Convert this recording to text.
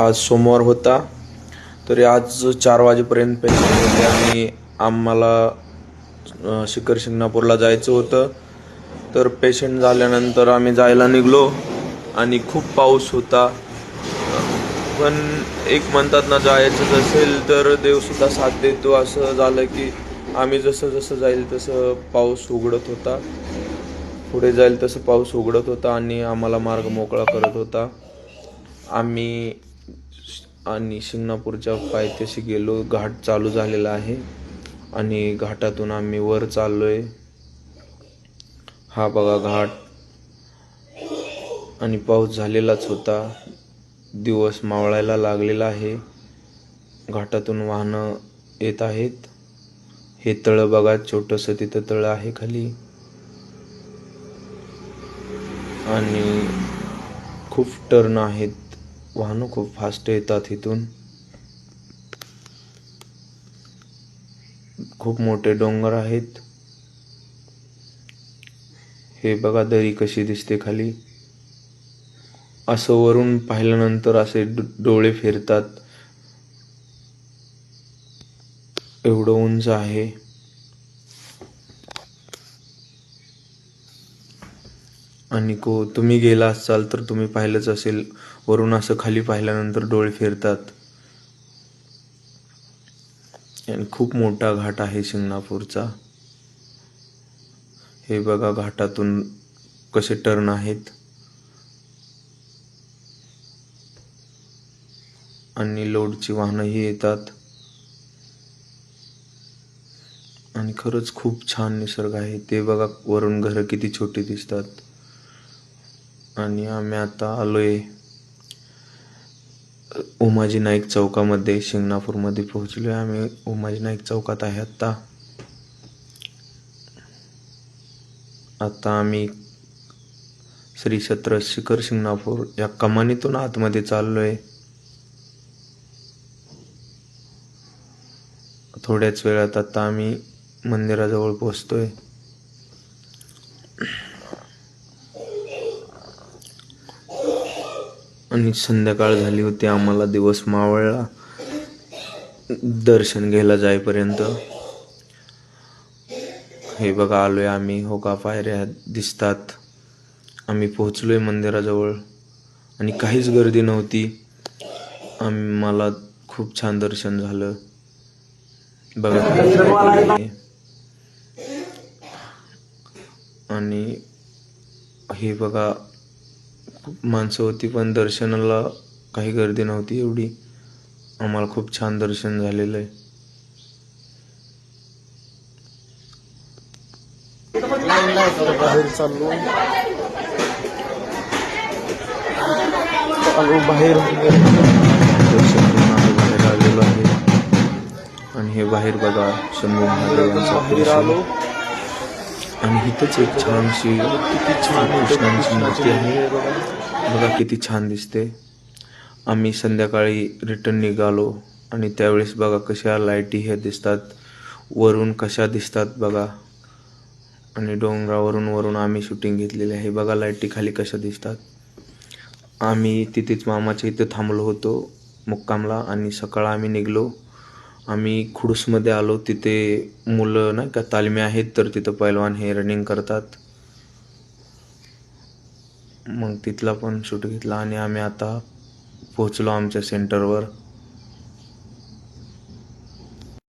आज सोमवार होता. तरी आज चार वाजेपर्यंत पेशंट होते आणि आम्हाला शिखर शिंगणापूरला जायचं होतं. तर पेशंट झाल्यानंतर आम्ही जायला निघलो आणि खूप पाऊस होता. पण एक म्हणतात ना जायचं असेल तर देवसुद्धा साथ देतो. असं झालं की आम्ही जसं जसं जाईल तसं पाऊस उघडत होता. पुढे जाईल तसं पाऊस उघडत होता आणि आम्हाला मार्ग मोकळा करत होता. आम्ही आणि शिंगणापूरच्या पायथ्याशी गेलो. घाट चालू झालेला आहे. आणि घाटातून आम्ही वर चाललोय. हा बघा घाट. आणि पाऊस झालेलाच होता. दिवस मावळायला लागलेला आहे. घाटातून वाहनं येत आहेत. हे तळं बघा छोटंसं तिथं तळं आहे खाली. आणि खूप टर्न आहेत. वाहनं खूप फास्ट येतात इथून. खूप मोठे डोंगर आहेत. हे बघा दरी कशी दिसते खाली. असं वरून पाहिल्यानंतर असे डो- डोळे फिरतात. एवढं उंच आहे. आणि को तुम्ही गेला असाल तर तुम्ही पाहिलंच असेल. वरून असं खाली पाहिल्यानंतर डोळे फिरतात. आणि खूप मोठा घाट आहे शिंगणापूरचा. हे बघा घाटातून कसे टर्न आहेत. आणि लोडची वाहनंही येतात. आणि खरंच खूप छान निसर्ग आहे. ते बघा वरून घरं किती छोटी दिसतात. आणि आम्ही आता आहे उमाजी नाईक चौकामध्ये शिंगणापूरमध्ये पोहोचलो आहे आम्ही उमाजी नाईक चौकात आहे आत्ता. आता आम्ही श्री छत्र शिखर शिंगणापूर या कमानीतून आतमध्ये चाललो आहे थोड्याच वेळात आता आम्ही मंदिराजवळ पोचतोय आणि संध्याकाळ झाली होती आम्हाला दिवस मावळला. दर्शन घ्यायला जाईपर्यंत. हे बघा आलोय आम्ही. हो का पायऱ्या दिसतात. आम्ही पोहोचलोय मंदिराजवळ. आणि काहीच गर्दी नव्हती. आम्हाला खूप छान दर्शन झालं. बघा आणि हे बघा खूप माणसं होती पण दर्शनाला काही गर्दी नव्हती एवढी. आम्हाला खूप छान दर्शन झालेलं आहे. बाहेर चाललो. चालू बाहेर दर्शन घेऊन आम्ही बाहेर आलेलो आहे. आणि हे बाहेर बघा शंभू महादेवांचा आलो. आणि इथंच एक छानशी किती छान कृष्णांची मूर्ती आहे. बघा किती छान दिसते. आम्ही संध्याकाळी रिटर्न निघालो आणि त्यावेळेस बघा कशा लाईटी हे दिसतात. वरून कशा दिसतात बघा. आणि डोंगरावरून वरून आम्ही शूटिंग घेतलेली आहे. बघा लाईटी खाली कशा दिसतात. आम्ही तिथेच मामाच्या इथं थांबलो होतो मुक्कामला आणि सकाळ आम्ही निघलो. आम्ही खुडूसमध्ये आलो. तिथे मुलं नाही का तालमी आहेत तर तिथं पैलवान हे रनिंग करतात. मग तिथला पण शूट घेतला आणि आम्ही आता पोचलो आमच्या सेंटरवर